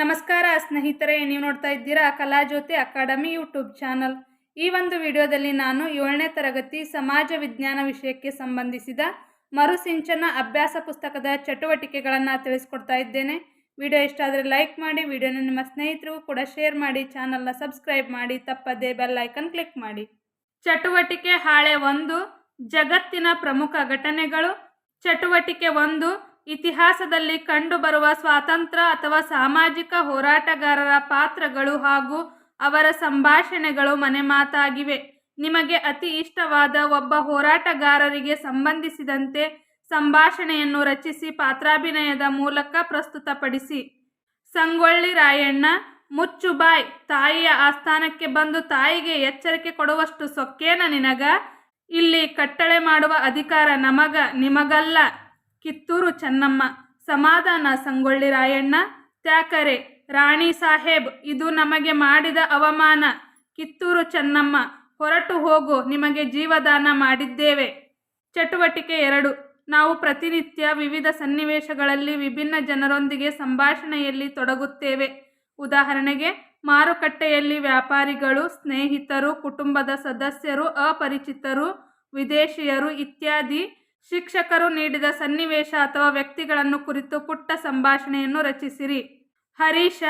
ನಮಸ್ಕಾರ ಸ್ನೇಹಿತರೆ, ನೀವು ನೋಡ್ತಾ ಇದ್ದೀರಾ ಕಲಾಜ್ಯೋತಿ ಅಕಾಡೆಮಿ ಯೂಟ್ಯೂಬ್ ಚಾನಲ್. ಈ ಒಂದು ವಿಡಿಯೋದಲ್ಲಿ ನಾನು ಏಳನೇ ತರಗತಿ ಸಮಾಜ ವಿಜ್ಞಾನ ವಿಷಯಕ್ಕೆ ಸಂಬಂಧಿಸಿದ ಮರುಸಿಂಚನ ಅಭ್ಯಾಸ ಪುಸ್ತಕದ ಚಟುವಟಿಕೆಗಳನ್ನು ತಿಳಿಸ್ಕೊಡ್ತಾ ಇದ್ದೇನೆ. ವಿಡಿಯೋ ಇಷ್ಟ ಆದರೆ ಲೈಕ್ ಮಾಡಿ, ವಿಡಿಯೋನ ನಿಮ್ಮ ಸ್ನೇಹಿತರಿಗೂ ಕೂಡ ಶೇರ್ ಮಾಡಿ, ಚಾನಲ್ನ ಸಬ್ಸ್ಕ್ರೈಬ್ ಮಾಡಿ, ತಪ್ಪದೇ ಬೆಲ್ ಐಕನ್ ಕ್ಲಿಕ್ ಮಾಡಿ. ಚಟುವಟಿಕೆ ಹಾಳೆ ಒಂದು, ಜಗತ್ತಿನ ಪ್ರಮುಖ ಘಟನೆಗಳು. ಚಟುವಟಿಕೆ ಒಂದು ಇತಿಹಾಸದಲ್ಲಿ ಕಂಡುಬರುವ ಸ್ವಾತಂತ್ರ್ಯ ಅಥವಾ ಸಾಮಾಜಿಕ ಹೋರಾಟಗಾರರ ಪಾತ್ರಗಳು ಹಾಗೂ ಅವರ ಸಂಭಾಷಣೆಗಳು ಮನೆಮಾತಾಗಿವೆ. ನಿಮಗೆ ಅತಿ ಇಷ್ಟವಾದ ಒಬ್ಬ ಹೋರಾಟಗಾರರಿಗೆ ಸಂಬಂಧಿಸಿದಂತೆ ಸಂಭಾಷಣೆಯನ್ನು ರಚಿಸಿ ಪಾತ್ರಾಭಿನಯದ ಮೂಲಕ ಪ್ರಸ್ತುತಪಡಿಸಿ. ಸಂಗೊಳ್ಳಿ ರಾಯಣ್ಣ, ಮುಚ್ಚುಬಾಯ್, ತಾಯಿಯ ಆಸ್ಥಾನಕ್ಕೆ ಬಂದು ತಾಯಿಗೆ ಎಚ್ಚರಿಕೆ ಕೊಡುವಷ್ಟು ಸೊಕ್ಕೇನ ನಿನಗ? ಇಲ್ಲಿ ಕಟ್ಟಳೆ ಮಾಡುವ ಅಧಿಕಾರ ನಮಗ, ನಿಮಗಲ್ಲ. ಕಿತ್ತೂರು ಚೆನ್ನಮ್ಮ. ಸಮಾಧಾನ ಸಂಗೊಳ್ಳಿ ರಾಯಣ್ಣ. ತ್ಯಾಕರೆ, ರಾಣಿ ಸಾಹೇಬ್, ಇದು ನಮಗೆ ಮಾಡಿದ ಅವಮಾನ. ಕಿತ್ತೂರು ಚೆನ್ನಮ್ಮ, ಹೊರಟು ಹೋಗು, ನಿಮಗೆ ಜೀವದಾನ ಮಾಡಿದ್ದೇವೆ. ಚಟುವಟಿಕೆ ಎರಡು. ನಾವು ಪ್ರತಿನಿತ್ಯ ವಿವಿಧ ಸನ್ನಿವೇಶಗಳಲ್ಲಿ ವಿಭಿನ್ನ ಜನರೊಂದಿಗೆ ಸಂಭಾಷಣೆಯಲ್ಲಿ ತೊಡಗುತ್ತೇವೆ. ಉದಾಹರಣೆಗೆ, ಮಾರುಕಟ್ಟೆಯಲ್ಲಿ ವ್ಯಾಪಾರಿಗಳು, ಸ್ನೇಹಿತರು, ಕುಟುಂಬದ ಸದಸ್ಯರು, ಅಪರಿಚಿತರು, ವಿದೇಶಿಯರು ಇತ್ಯಾದಿ ಶಿಕ್ಷಕರು ನೀಡಿದ ಸನ್ನಿವೇಶ ಅಥವಾ ವ್ಯಕ್ತಿಗಳನ್ನು ಕುರಿತು ಪುಟ್ಟ ಸಂಭಾಷಣೆಯನ್ನು ರಚಿಸಿರಿ. ಹರೀಶ,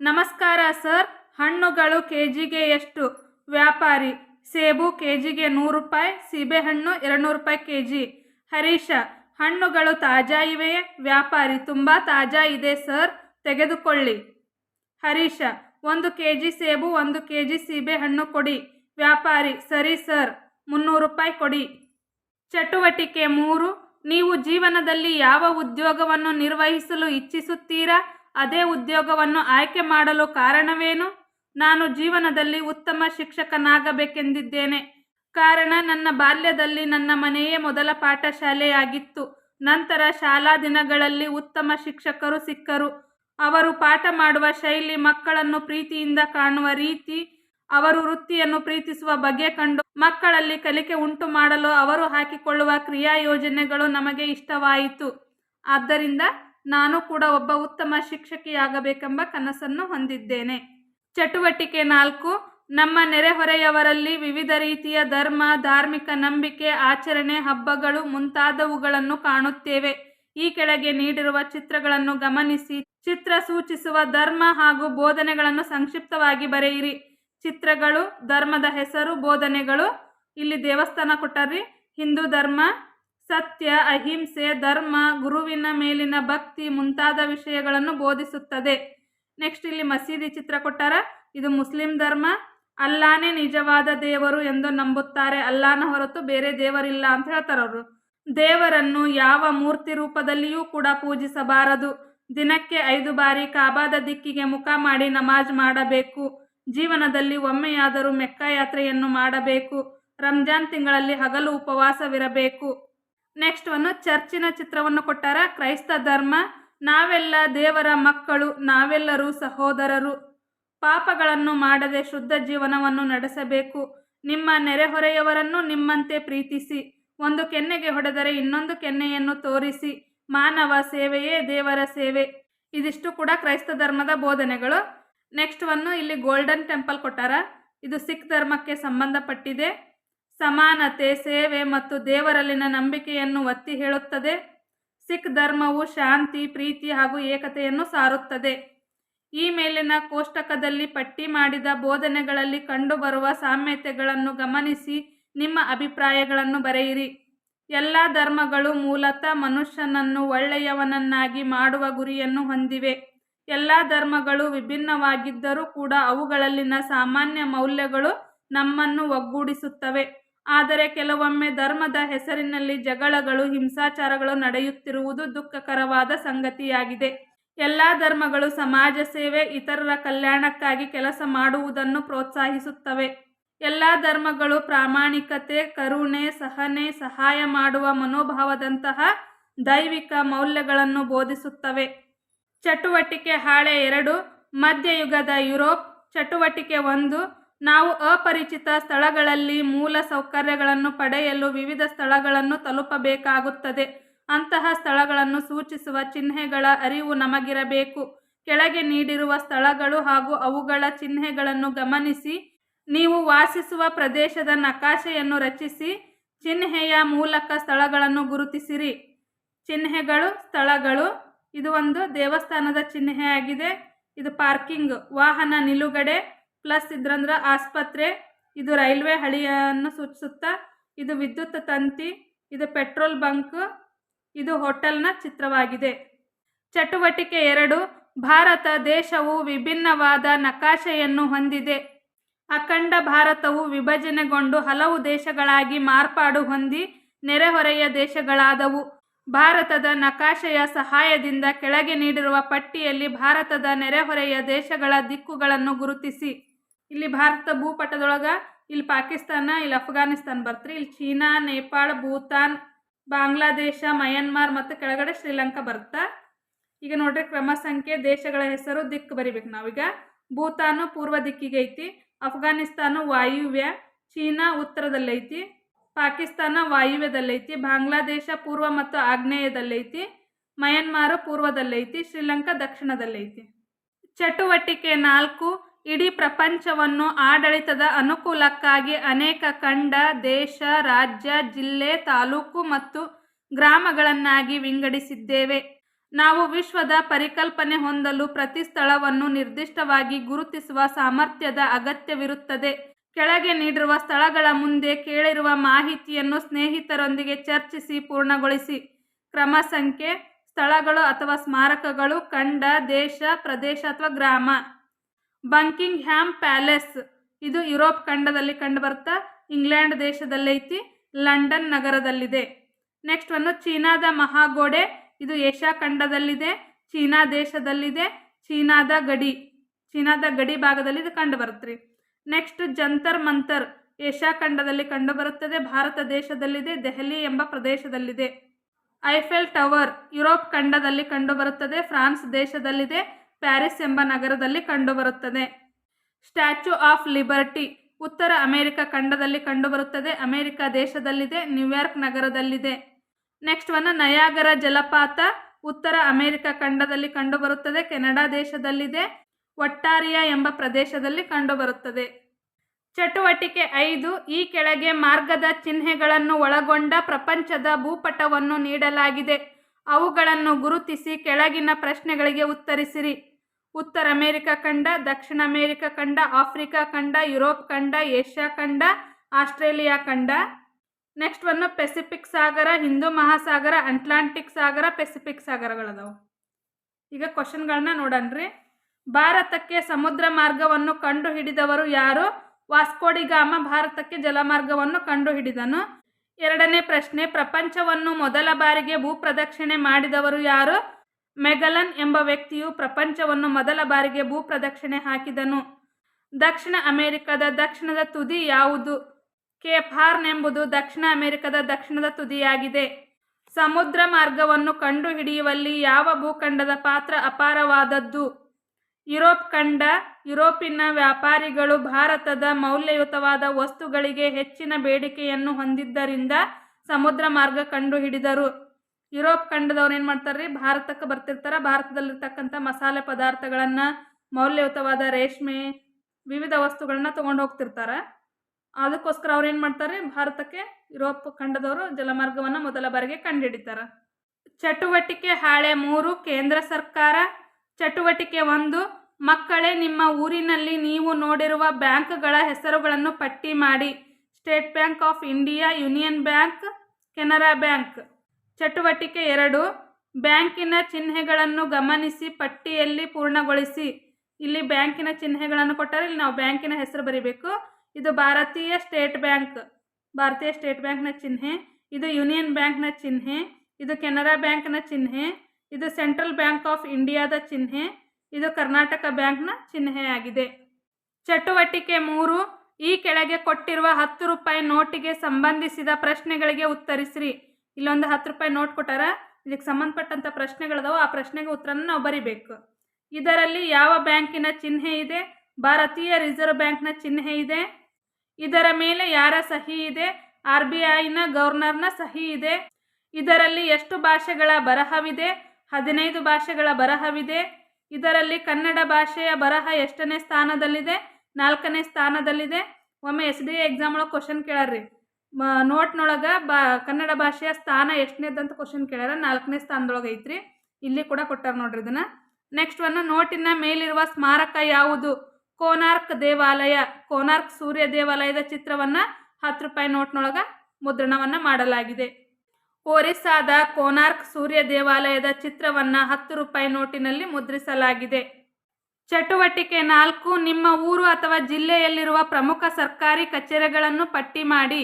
ನಮಸ್ಕಾರ ಸರ್. ಹಣ್ಣುಗಳು ಕೆಜಿಗೆ ಎಷ್ಟು? ವ್ಯಾಪಾರಿ, ಸೇಬು ಕೆಜಿಗೆ ನೂರು ರೂಪಾಯಿ, ಸೀಬೆಹಣ್ಣು ಎರಡುನೂರು ರೂಪಾಯಿ ಕೆ ಜಿ ಹರೀಶ, ಹಣ್ಣುಗಳು ತಾಜಾ ಇವೆಯೇ? ವ್ಯಾಪಾರಿ, ತುಂಬ ತಾಜಾ ಇದೆ ಸರ್. ತೆಗೆದುಕೊಳ್ಳಿ. ಹರೀಶ, ಒಂದು ಕೆ ಜಿ ಸೇಬು, ಒಂದು ಕೆ ಜಿ ಸೀಬೆಹಣ್ಣು ಕೊಡಿ. ವ್ಯಾಪಾರಿ, ಸರಿ ಸರ್. ಮುನ್ನೂರು ರೂಪಾಯಿ ಕೊಡಿ. ಚಟುವಟಿಕೆ ಮೂರು, ನೀವು ಜೀವನದಲ್ಲಿ ಯಾವ ಉದ್ಯೋಗವನ್ನು ನಿರ್ವಹಿಸಲು ಇಚ್ಛಿಸುತ್ತೀರಾ? ಅದೇ ಉದ್ಯೋಗವನ್ನು ಆಯ್ಕೆ ಮಾಡಲು ಕಾರಣವೇನು? ನಾನು ಜೀವನದಲ್ಲಿ ಉತ್ತಮ ಶಿಕ್ಷಕನಾಗಬೇಕೆಂದಿದ್ದೇನೆ. ಕಾರಣ, ನನ್ನ ಬಾಲ್ಯದಲ್ಲಿ ನನ್ನ ಮನೆಯೇ ಮೊದಲ ಪಾಠಶಾಲೆಯಾಗಿತ್ತು. ನಂತರ ಶಾಲಾ ದಿನಗಳಲ್ಲಿ ಉತ್ತಮ ಶಿಕ್ಷಕರು ಸಿಕ್ಕರು. ಅವರು ಪಾಠ ಮಾಡುವ ಶೈಲಿ ಮಕ್ಕಳನ್ನು ಪ್ರೀತಿಯಿಂದ ಕಾಣುವ ರೀತಿ ಅವರು ವೃತ್ತಿಯನ್ನು ಪ್ರೀತಿಸುವ ಬಗೆ ಕಂಡು ಮಕ್ಕಳಲ್ಲಿ ಕಲಿಕೆ ಉಂಟು ಮಾಡಲು ಅವರು ಹಾಕಿಕೊಳ್ಳುವ ಕ್ರಿಯಾ ಯೋಜನೆಗಳು ನಮಗೆ ಇಷ್ಟವಾಯಿತು. ಆದ್ದರಿಂದ ನಾನು ಕೂಡ ಒಬ್ಬ ಉತ್ತಮ ಶಿಕ್ಷಕಿಯಾಗಬೇಕೆಂಬ ಕನಸನ್ನು ಹೊಂದಿದ್ದೇನೆ. ಚಟುವಟಿಕೆ ನಾಲ್ಕು, ನಮ್ಮ ನೆರೆಹೊರೆಯವರಲ್ಲಿ ವಿವಿಧ ರೀತಿಯ ಧರ್ಮ, ಧಾರ್ಮಿಕ ನಂಬಿಕೆ, ಆಚರಣೆ ಹಬ್ಬಗಳು ಮುಂತಾದವುಗಳನ್ನು ಕಾಣುತ್ತೇವೆ. ಈ ಕೆಳಗೆ ನೀಡಿರುವ ಚಿತ್ರಗಳನ್ನು ಗಮನಿಸಿ, ಚಿತ್ರ ಸೂಚಿಸುವ ಧರ್ಮ ಹಾಗೂ ಬೋಧನೆಗಳನ್ನು ಸಂಕ್ಷಿಪ್ತವಾಗಿ ಬರೆಯಿರಿ. ಚಿತ್ರಗಳು, ಧರ್ಮದ ಹೆಸರು, ಬೋಧನೆಗಳು. ಇಲ್ಲಿ ದೇವಸ್ಥಾನ ಕೊಟ್ಟಾರ್ರಿ. ಹಿಂದೂ ಧರ್ಮ, ಸತ್ಯ, ಅಹಿಂಸೆ, ಧರ್ಮ, ಗುರುವಿನ ಮೇಲಿನ ಭಕ್ತಿ ಮುಂತಾದ ವಿಷಯಗಳನ್ನು ಬೋಧಿಸುತ್ತದೆ. ನೆಕ್ಸ್ಟ್ ಇಲ್ಲಿ ಮಸೀದಿ ಚಿತ್ರ ಕೊಟ್ಟಾರ. ಇದು ಮುಸ್ಲಿಂ ಧರ್ಮ. ಅಲ್ಲಾನೇ ನಿಜವಾದ ದೇವರು ಎಂದು ನಂಬುತ್ತಾರೆ. ಅಲ್ಲಾನ ಹೊರತು ಬೇರೆ ದೇವರಿಲ್ಲ ಅಂತ ಹೇಳ್ತಾರೆ ಅವರು. ದೇವರನ್ನು ಯಾವ ಮೂರ್ತಿ ರೂಪದಲ್ಲಿಯೂ ಕೂಡ ಪೂಜಿಸಬಾರದು. ದಿನಕ್ಕೆ ಐದು ಬಾರಿ ಕಾಬಾದ ದಿಕ್ಕಿಗೆ ಮುಖ ಮಾಡಿ ನಮಾಜ್ ಮಾಡಬೇಕು. ಜೀವನದಲ್ಲಿ ಒಮ್ಮೆಯಾದರೂ ಮೆಕ್ಕ ಯಾತ್ರೆಯನ್ನು ಮಾಡಬೇಕು. ರಂಜಾನ್ ತಿಂಗಳಲ್ಲಿ ಹಗಲು ಉಪವಾಸವಿರಬೇಕು. ನೆಕ್ಸ್ಟ್ ಒಂದು, ಚರ್ಚಿನ ಚಿತ್ರವನ್ನು ಕೊಟ್ಟಾರ ಕ್ರೈಸ್ತ ಧರ್ಮ. ನಾವೆಲ್ಲ ದೇವರ ಮಕ್ಕಳು, ನಾವೆಲ್ಲರೂ ಸಹೋದರರು. ಪಾಪಗಳನ್ನು ಮಾಡದೆ ಶುದ್ಧ ಜೀವನವನ್ನು ನಡೆಸಬೇಕು. ನಿಮ್ಮ ನೆರೆಹೊರೆಯವರನ್ನು ನಿಮ್ಮಂತೆ ಪ್ರೀತಿಸಿ. ಒಂದು ಕೆನ್ನೆಗೆ ಹೊಡೆದರೆ ಇನ್ನೊಂದು ಕೆನ್ನೆಯನ್ನು ತೋರಿಸಿ. ಮಾನವ ಸೇವೆಯೇ ದೇವರ ಸೇವೆ. ಇದಿಷ್ಟು ಕೂಡ ಕ್ರೈಸ್ತ ಧರ್ಮದ ಬೋಧನೆಗಳು. ನೆಕ್ಸ್ಟ್ ಒನ್ನು ಇಲ್ಲಿ ಗೋಲ್ಡನ್ ಟೆಂಪಲ್ ಕೊಟ್ಟಾರ. ಇದು ಸಿಖ್ ಧರ್ಮಕ್ಕೆ ಸಂಬಂಧಪಟ್ಟಿದೆ. ಸಮಾನತೆ, ಸೇವೆ ಮತ್ತು ದೇವರಲ್ಲಿನ ನಂಬಿಕೆಯನ್ನು ಒತ್ತಿ ಹೇಳುತ್ತದೆ. ಸಿಖ್ ಧರ್ಮವು ಶಾಂತಿ, ಪ್ರೀತಿ ಹಾಗೂ ಏಕತೆಯನ್ನು ಸಾರುತ್ತದೆ. ಈ ಮೇಲಿನ ಕೋಷ್ಟಕದಲ್ಲಿ ಪಟ್ಟಿ ಮಾಡಿದ ಬೋಧನೆಗಳಲ್ಲಿ ಕಂಡುಬರುವ ಸಾಮ್ಯತೆಗಳನ್ನು ಗಮನಿಸಿ ನಿಮ್ಮ ಅಭಿಪ್ರಾಯಗಳನ್ನು ಬರೆಯಿರಿ. ಎಲ್ಲ ಧರ್ಮಗಳು ಮೂಲತಃ ಮನುಷ್ಯನನ್ನು ಒಳ್ಳೆಯವನನ್ನಾಗಿ ಮಾಡುವ ಗುರಿಯನ್ನು ಹೊಂದಿವೆ. ಎಲ್ಲ ಧರ್ಮಗಳು ವಿಭಿನ್ನವಾಗಿದ್ದರೂ ಕೂಡ ಅವುಗಳಲ್ಲಿನ ಸಾಮಾನ್ಯ ಮೌಲ್ಯಗಳು ನಮ್ಮನ್ನು ಒಗ್ಗೂಡಿಸುತ್ತವೆ. ಆದರೆ ಕೆಲವೊಮ್ಮೆ ಧರ್ಮದ ಹೆಸರಿನಲ್ಲಿ ಜಗಳಗಳು, ಹಿಂಸಾಚಾರಗಳು ನಡೆಯುತ್ತಿರುವುದು ದುಃಖಕರವಾದ ಸಂಗತಿಯಾಗಿದೆ. ಎಲ್ಲ ಧರ್ಮಗಳು ಸಮಾಜ ಸೇವೆ, ಇತರರ ಕಲ್ಯಾಣಕ್ಕಾಗಿ ಕೆಲಸ ಮಾಡುವುದನ್ನು ಪ್ರೋತ್ಸಾಹಿಸುತ್ತವೆ. ಎಲ್ಲ ಧರ್ಮಗಳು ಪ್ರಾಮಾಣಿಕತೆ, ಕರುಣೆ, ಸಹನೆ, ಸಹಾಯ ಮಾಡುವ ಮನೋಭಾವದಂತಹ ದೈವಿಕ ಮೌಲ್ಯಗಳನ್ನು ಬೋಧಿಸುತ್ತವೆ. ಚಟುವಟಿಕೆ ಹಾಳೆ ಎರಡು, ಮಧ್ಯಯುಗದ ಯುರೋಪ್, ಚಟುವಟಿಕೆ ಒಂದು. ನಾವು ಅಪರಿಚಿತ ಸ್ಥಳಗಳಲ್ಲಿ ಮೂಲ ಸೌಕರ್ಯಗಳನ್ನು ಪಡೆಯಲು ವಿವಿಧ ಸ್ಥಳಗಳನ್ನು ತಲುಪಬೇಕಾಗುತ್ತದೆ. ಅಂತಹ ಸ್ಥಳಗಳನ್ನು ಸೂಚಿಸುವ ಚಿಹ್ನೆಗಳ ಅರಿವು ನಮಗಿರಬೇಕು. ಕೆಳಗೆ ನೀಡಿರುವ ಸ್ಥಳಗಳು ಹಾಗೂ ಅವುಗಳ ಚಿಹ್ನೆಗಳನ್ನು ಗಮನಿಸಿ, ನೀವು ವಾಸಿಸುವ ಪ್ರದೇಶದ ನಕಾಶೆಯನ್ನು ರಚಿಸಿ, ಚಿಹ್ನೆಯ ಮೂಲಕ ಸ್ಥಳಗಳನ್ನು ಗುರುತಿಸಿರಿ. ಚಿಹ್ನೆಗಳು, ಸ್ಥಳಗಳು ಇದು ಒಂದು ದೇವಸ್ಥಾನದ ಚಿಹ್ನೆಯಾಗಿದೆ ಇದು ಪಾರ್ಕಿಂಗ್ ವಾಹನ ನಿಲುಗಡೆ ಪ್ಲಸ್ ಇದ್ರಂದ್ರ ಆಸ್ಪತ್ರೆ. ಇದು ರೈಲ್ವೆ ಹಳಿಯನ್ನು ಸೂಚಿಸುತ್ತಾ, ಇದು ವಿದ್ಯುತ್ ತಂತಿ, ಇದು ಪೆಟ್ರೋಲ್ ಬಂಕ್, ಇದು ಹೋಟೆಲ್ನ ಚಿತ್ರವಾಗಿದೆ. ಚಟುವಟಿಕೆ ಎರಡು, ಭಾರತ ದೇಶವು ವಿಭಿನ್ನವಾದ ನಕಾಶೆಯನ್ನು ಹೊಂದಿದೆ. ಅಖಂಡ ಭಾರತವು ವಿಭಜನೆಗೊಂಡು ಹಲವು ದೇಶಗಳಾಗಿ ಮಾರ್ಪಾಡು ಹೊಂದಿ ನೆರೆಹೊರೆಯ ದೇಶಗಳಾದವು. ಭಾರತದ ನಕಾಶೆಯ ಸಹಾಯದಿಂದ ಕೆಳಗೆ ನೀಡಿರುವ ಪಟ್ಟಿಯಲ್ಲಿ ಭಾರತದ ನೆರೆಹೊರೆಯ ದೇಶಗಳ ದಿಕ್ಕುಗಳನ್ನು ಗುರುತಿಸಿ. ಇಲ್ಲಿ ಭಾರತ ಭೂಪಟದೊಳಗ, ಇಲ್ಲಿ ಪಾಕಿಸ್ತಾನ, ಇಲ್ಲಿ ಅಫ್ಘಾನಿಸ್ತಾನ್ ಬರ್ತ್ರಿ, ಇಲ್ಲಿ ಚೀನಾ, ನೇಪಾಳ, ಭೂತಾನ್, ಬಾಂಗ್ಲಾದೇಶ, ಮಯನ್ಮಾರ್ ಮತ್ತು ಕೆಳಗಡೆ ಶ್ರೀಲಂಕಾ ಬರ್ತಾ ಈಗ ನೋಡ್ರಿ, ಕ್ರಮ ಸಂಖ್ಯೆ, ದೇಶಗಳ ಹೆಸರು, ದಿಕ್ಕು ಬರಿಬೇಕು ನಾವೀಗ. ಭೂತಾನು ಪೂರ್ವ ದಿಕ್ಕಿಗೆ ಐತಿ, ಅಫ್ಘಾನಿಸ್ತಾನ ವಾಯುವ್ಯ, ಚೀನಾ ಉತ್ತರದಲ್ಲೈತಿ ಪಾಕಿಸ್ತಾನ ವಾಯುವ್ಯದಲ್ಲೈತಿ, ಬಾಂಗ್ಲಾದೇಶ ಪೂರ್ವ ಮತ್ತು ಆಗ್ನೇಯದಲ್ಲೈತಿ, ಮಯನ್ಮಾರ ಪೂರ್ವದಲ್ಲೈತಿ, ಶ್ರೀಲಂಕಾ ದಕ್ಷಿಣದಲ್ಲೈತಿ. ಚಟುವಟಿಕೆ ನಾಲ್ಕು, ಇಡೀ ಪ್ರಪಂಚವನ್ನು ಆಡಳಿತದ ಅನುಕೂಲಕ್ಕಾಗಿ ಅನೇಕ ಖಂಡ, ದೇಶ, ರಾಜ್ಯ, ಜಿಲ್ಲೆ, ತಾಲೂಕು ಮತ್ತು ಗ್ರಾಮಗಳನ್ನಾಗಿ ವಿಂಗಡಿಸಿದ್ದೇವೆ. ನಾವು ವಿಶ್ವದ ಪರಿಕಲ್ಪನೆ ಹೊಂದಲು ಪ್ರತಿ ಸ್ಥಳವನ್ನು ನಿರ್ದಿಷ್ಟವಾಗಿ ಗುರುತಿಸುವ ಸಾಮರ್ಥ್ಯದ ಅಗತ್ಯವಿರುತ್ತದೆ. ಕೆಳಗೆ ನೀಡಿರುವ ಸ್ಥಳಗಳ ಮುಂದೆ ಕೇಳಿರುವ ಮಾಹಿತಿಯನ್ನು ಸ್ನೇಹಿತರೊಂದಿಗೆ ಚರ್ಚಿಸಿ ಪೂರ್ಣಗೊಳಿಸಿ. ಕ್ರಮ ಸಂಖ್ಯೆ, ಸ್ಥಳಗಳು ಅಥವಾ ಸ್ಮಾರಕಗಳು, ಖಂಡ, ದೇಶ, ಪ್ರದೇಶ ಅಥವಾ ಗ್ರಾಮ. Buckingham palace. ಇದು ಯುರೋಪ್ ಖಂಡದಲ್ಲಿ ಕಂಡುಬರ್ತಾ ಇಂಗ್ಲೆಂಡ್ ದೇಶದಲ್ಲೈತಿ ಲಂಡನ್ ನಗರದಲ್ಲಿದೆ. ನೆಕ್ಸ್ಟ್ ಒಂದು, ಚೀನಾದ ಮಹಾಗೋಡೆ. ಇದು ಏಷ್ಯಾ ಖಂಡದಲ್ಲಿದೆ, ಚೀನಾ ದೇಶದಲ್ಲಿದೆ, ಚೀನಾದ ಗಡಿ. ಚೀನಾದ ಗಡಿ ಭಾಗದಲ್ಲಿ ಇದು ಕಂಡುಬರುತ್ತೆ ನೆಕ್ಸ್ಟ್ ಜಂತರ್ ಮಂತರ್, ಏಷ್ಯಾ ಖಂಡದಲ್ಲಿ ಕಂಡುಬರುತ್ತದೆ, ಭಾರತ ದೇಶದಲ್ಲಿದೆ, ದೆಹಲಿ ಎಂಬ ಪ್ರದೇಶದಲ್ಲಿದೆ. ಐಫೆಲ್ ಟವರ್, ಯುರೋಪ್ ಖಂಡದಲ್ಲಿ ಕಂಡುಬರುತ್ತದೆ, ಫ್ರಾನ್ಸ್ ದೇಶದಲ್ಲಿದೆ, ಪ್ಯಾರಿಸ್ ಎಂಬ ನಗರದಲ್ಲಿ ಕಂಡುಬರುತ್ತದೆ. ಸ್ಟ್ಯಾಚ್ಯೂ ಆಫ್ ಲಿಬರ್ಟಿ, ಉತ್ತರ ಅಮೆರಿಕ ಖಂಡದಲ್ಲಿ ಕಂಡುಬರುತ್ತದೆ, ಅಮೆರಿಕ ದೇಶದಲ್ಲಿದೆ, ನ್ಯೂಯಾರ್ಕ್ ನಗರದಲ್ಲಿದೆ. ನೆಕ್ಸ್ಟ್ ಒನ್, ನಯಾಗರ ಜಲಪಾತ, ಉತ್ತರ ಅಮೆರಿಕ ಖಂಡದಲ್ಲಿ ಕಂಡುಬರುತ್ತದೆ, ಕೆನಡಾ ದೇಶದಲ್ಲಿದೆ ಒಟ್ಟಾರಿಯಾ ಎಂಬ ಪ್ರದೇಶದಲ್ಲಿ ಕಂಡುಬರುತ್ತದೆ. ಚಟುವಟಿಕೆ ಐದು, ಈ ಕೆಳಗೆ ಮಾರ್ಗದ ಚಿಹ್ನೆಗಳನ್ನು ಒಳಗೊಂಡ ಪ್ರಪಂಚದ ಭೂಪಟವನ್ನು ನೀಡಲಾಗಿದೆ. ಅವುಗಳನ್ನು ಗುರುತಿಸಿ ಕೆಳಗಿನ ಪ್ರಶ್ನೆಗಳಿಗೆ ಉತ್ತರಿಸಿರಿ. ಉತ್ತರ ಅಮೆರಿಕ ಖಂಡ, ದಕ್ಷಿಣ ಅಮೆರಿಕ ಖಂಡ, ಆಫ್ರಿಕಾ ಖಂಡ, ಯುರೋಪ್ ಖಂಡ, ಏಷ್ಯಾ ಖಂಡ, ಆಸ್ಟ್ರೇಲಿಯಾ ಖಂಡ. ನೆಕ್ಸ್ಟ್ ಒಂದು, ಪೆಸಿಫಿಕ್ ಸಾಗರ, ಹಿಂದೂ ಮಹಾಸಾಗರ, ಅಟ್ಲಾಂಟಿಕ್ ಸಾಗರ, ಪೆಸಿಫಿಕ್ ಸಾಗರಗಳದಾವು. ಈಗ ಕ್ವಶನ್ಗಳನ್ನ ನೋಡನ್ರಿ. ಭಾರತಕ್ಕೆ ಸಮುದ್ರ ಮಾರ್ಗವನ್ನು ಕಂಡುಹಿಡಿದವರು ಯಾರು? ವಾಸ್ಕೋಡಿಗಾಮ ಭಾರತಕ್ಕೆ ಜಲಮಾರ್ಗವನ್ನು ಕಂಡುಹಿಡಿದನು. ಎರಡನೇ ಪ್ರಶ್ನೆ, ಪ್ರಪಂಚವನ್ನು ಮೊದಲ ಬಾರಿಗೆ ಭೂಪ್ರದಕ್ಷಿಣೆ ಮಾಡಿದವರು ಯಾರು? ಮೆಗಲನ್ ಎಂಬ ವ್ಯಕ್ತಿಯು ಪ್ರಪಂಚವನ್ನು ಮೊದಲ ಬಾರಿಗೆ ಭೂಪ್ರದಕ್ಷಿಣೆ ಹಾಕಿದನು. ದಕ್ಷಿಣ ಅಮೆರಿಕದ ದಕ್ಷಿಣದ ತುದಿ ಯಾವುದು? ಕೇಪ್ ಹಾರ್ನ್ ಎಂಬುದು ದಕ್ಷಿಣ ಅಮೆರಿಕದ ದಕ್ಷಿಣದ ತುದಿಯಾಗಿದೆ. ಸಮುದ್ರ ಮಾರ್ಗವನ್ನು ಕಂಡುಹಿಡಿಯುವಲ್ಲಿ ಯಾವ ಭೂಖಂಡದ ಪಾತ್ರ ಅಪಾರವಾದದ್ದು? ಯುರೋಪ್ ಖಂಡ ಯುರೋಪಿನ ವ್ಯಾಪಾರಿಗಳು ಭಾರತದ ಮೌಲ್ಯಯುತವಾದ ವಸ್ತುಗಳಿಗೆ ಹೆಚ್ಚಿನ ಬೇಡಿಕೆಯನ್ನು ಹೊಂದಿದ್ದರಿಂದ ಸಮುದ್ರ ಮಾರ್ಗ ಕಂಡುಹಿಡಿದರು. ಯುರೋಪ್ ಖಂಡದವ್ರು ಏನು ಮಾಡ್ತಾರೆ ರೀ ಭಾರತಕ್ಕೆ ಬರ್ತಿರ್ತಾರೆ. ಭಾರತದಲ್ಲಿರ್ತಕ್ಕಂಥ ಮಸಾಲೆ ಪದಾರ್ಥಗಳನ್ನು, ಮೌಲ್ಯಯುತವಾದ ರೇಷ್ಮೆ, ವಿವಿಧ ವಸ್ತುಗಳನ್ನ ತೊಗೊಂಡು ಹೋಗ್ತಿರ್ತಾರೆ. ಅದಕ್ಕೋಸ್ಕರ ಅವ್ರು ಏನು ಮಾಡ್ತಾರೆ ಭಾರತಕ್ಕೆ ಯುರೋಪ್ ಖಂಡದವರು ಜಲಮಾರ್ಗವನ್ನು ಮೊದಲ ಬಾರಿಗೆ ಕಂಡುಹಿಡಿತಾರೆ. ಚಟುವಟಿಕೆ ಹಾಳೆ ಮೂರು, ಕೇಂದ್ರ ಸರ್ಕಾರ ಚಟುವಟಿಕೆ ಒಂದು. ಮಕ್ಕಳೇ, ನಿಮ್ಮ ಊರಿನಲ್ಲಿ ನೀವು ನೋಡಿರುವ ಬ್ಯಾಂಕ್ಗಳ ಹೆಸರುಗಳನ್ನು ಪಟ್ಟಿ ಮಾಡಿ. State Bank of India, Union Bank, Canara Bank. ಚಟುವಟಿಕೆ ಎರಡು. ಬ್ಯಾಂಕಿನ ಚಿಹ್ನೆಗಳನ್ನು ಗಮನಿಸಿ, ಪಟ್ಟಿಯಲ್ಲಿ ಪೂರ್ಣಗೊಳಿಸಿ. ಇಲ್ಲಿ ಬ್ಯಾಂಕಿನ ಚಿಹ್ನೆಗಳನ್ನು ಕೊಟ್ಟರೆ ಇಲ್ಲಿ ನಾವು ಬ್ಯಾಂಕಿನ ಹೆಸರು ಬರೀಬೇಕು. ಇದು ಭಾರತೀಯ ಸ್ಟೇಟ್ ಬ್ಯಾಂಕ್. ಭಾರತೀಯ ಸ್ಟೇಟ್ ಬ್ಯಾಂಕ್ನ ಚಿಹ್ನೆ. ಇದು ಯೂನಿಯನ್ ಬ್ಯಾಂಕ್ನ ಚಿಹ್ನೆ. ಇದು ಕೆನರಾ ಬ್ಯಾಂಕ್ನ ಚಿಹ್ನೆ. ಇದು ಸೆಂಟ್ರಲ್ ಬ್ಯಾಂಕ್ ಆಫ್ ಇಂಡಿಯಾದ ಚಿಹ್ನೆ, ಇದು ಕರ್ನಾಟಕ ಬ್ಯಾಂಕ್ನ ಚಿಹ್ನೆಯಾಗಿದೆ ಚಟುವಟಿಕೆ ಮೂರು, ಈ ಕೆಳಗೆ ಕೊಟ್ಟಿರುವ ಹತ್ತು ರೂಪಾಯಿ ನೋಟಿಗೆ ಸಂಬಂಧಿಸಿದ ಪ್ರಶ್ನೆಗಳಿಗೆ ಉತ್ತರಿಸಿರಿ. ಇಲ್ಲೊಂದು ಹತ್ತು ರೂಪಾಯಿ ನೋಟ್ ಕೊಟ್ಟಾರ? ಇದಕ್ಕೆ ಸಂಬಂಧಪಟ್ಟಂಥ ಪ್ರಶ್ನೆಗಳದಾವ, ಆ ಪ್ರಶ್ನೆಗೆ ಉತ್ತರನ ನಾವು ಬರಿಬೇಕು. ಇದರಲ್ಲಿ ಯಾವ ಬ್ಯಾಂಕಿನ ಚಿಹ್ನೆ ಇದೆ? ಭಾರತೀಯ ರಿಸರ್ವ್ ಬ್ಯಾಂಕ್ನ ಚಿಹ್ನೆ ಇದೆ. ಇದರ ಮೇಲೆ ಯಾರ ಸಹಿ ಇದೆ? ಆರ್ ಬಿ ಐನ ಗವರ್ನರ್ನ ಸಹಿ ಇದೆ. ಇದರಲ್ಲಿ ಎಷ್ಟು ಭಾಷೆಗಳ ಬರಹವಿದೆ? ಹದಿನೈದು ಭಾಷೆಗಳ ಬರಹವಿದೆ. ಇದರಲ್ಲಿ ಕನ್ನಡ ಭಾಷೆಯ ಬರಹ ಎಷ್ಟನೇ ಸ್ಥಾನದಲ್ಲಿದೆ? ನಾಲ್ಕನೇ ಸ್ಥಾನದಲ್ಲಿದೆ. ಒಮ್ಮೆ ಎಸ್ ಡಿ ಎಕ್ಸಾಮ್ ಒಳಗೆ ಕ್ವಶನ್ ಕೇಳಾರ್ರಿ. ನೋಟ್ನೊಳಗೆ ಬಾ, ಕನ್ನಡ ಭಾಷೆಯ ಸ್ಥಾನ ಎಷ್ಟನೇದಂತ ಕ್ವಶನ್ ಕೇಳ್ಯಾರ. ನಾಲ್ಕನೇ ಸ್ಥಾನದೊಳಗೆ ಐತ್ರಿ. ಇಲ್ಲಿ ಕೂಡ ಕೊಟ್ಟಾರ ನೋಡ್ರಿ ಇದನ್ನು. ನೆಕ್ಸ್ಟ್ ಒನ್ ನೋಟಿನ ಮೇಲಿರುವ ಸ್ಮಾರಕ ಯಾವುದು? ಕೋನಾರ್ಕ್ ದೇವಾಲಯ, ಕೋನಾರ್ಕ್ ಸೂರ್ಯ ದೇವಾಲಯದ ಚಿತ್ರವನ್ನ ಹತ್ತು ರೂಪಾಯಿ ನೋಟ್ನೊಳಗ ಮುದ್ರಣವನ್ನ ಮಾಡಲಾಗಿದೆ. ಒರಿಸ್ಸಾದ ಕೋನಾರ್ಕ್ ಸೂರ್ಯ ದೇವಾಲಯದ ಚಿತ್ರವನ್ನ ಹತ್ತು ರೂಪಾಯಿ ನೋಟಿನಲ್ಲಿ ಮುದ್ರಿಸಲಾಗಿದೆ. ಚಟುವಟಿಕೆ ನಾಲ್ಕು, ನಿಮ್ಮ ಊರು ಅಥವಾ ಜಿಲ್ಲೆಯಲ್ಲಿರುವ ಪ್ರಮುಖ ಸರ್ಕಾರಿ ಕಚೇರಿಗಳನ್ನು ಪಟ್ಟಿ ಮಾಡಿ.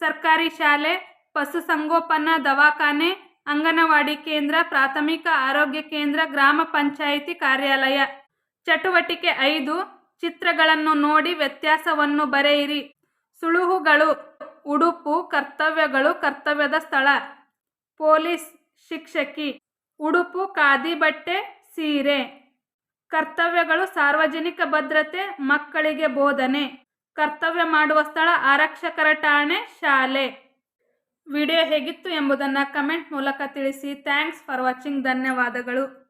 ಸರ್ಕಾರಿ ಶಾಲೆ ಪಶುಸಂಗೋಪನಾ ದವಾಖಾನೆ, ಅಂಗನವಾಡಿ ಕೇಂದ್ರ, ಪ್ರಾಥಮಿಕ ಆರೋಗ್ಯ ಕೇಂದ್ರ, ಗ್ರಾಮ ಪಂಚಾಯಿತಿ ಕಾರ್ಯಾಲಯ. ಚಟುವಟಿಕೆ ಐದು, ಚಿತ್ರಗಳನ್ನು ನೋಡಿ ವ್ಯತ್ಯಾಸವನ್ನು ಬರೆಯಿರಿ. ಸುಳುಹುಗಳು. ಉಡುಪು ಕರ್ತವ್ಯಗಳು ಕರ್ತವ್ಯದ ಸ್ಥಳ. ಪೊಲೀಸ್ ಶಿಕ್ಷಕಿ, ಉಡುಪು ಖಾದಿ ಬಟ್ಟೆ ಸೀರೆ. ಕರ್ತವ್ಯಗಳು ಸಾರ್ವಜನಿಕ ಭದ್ರತೆ, ಮಕ್ಕಳಿಗೆ ಬೋಧನೆ. ಕರ್ತವ್ಯ ಮಾಡುವ ಸ್ಥಳ ಆರಕ್ಷಕರ ಠಾಣೆ, ಶಾಲೆ. ವಿಡಿಯೋ ಹೇಗಿತ್ತು ಎಂಬುದನ್ನು ಕಮೆಂಟ್ ಮೂಲಕ ತಿಳಿಸಿ. Thanks for watching. ಧನ್ಯವಾದಗಳು.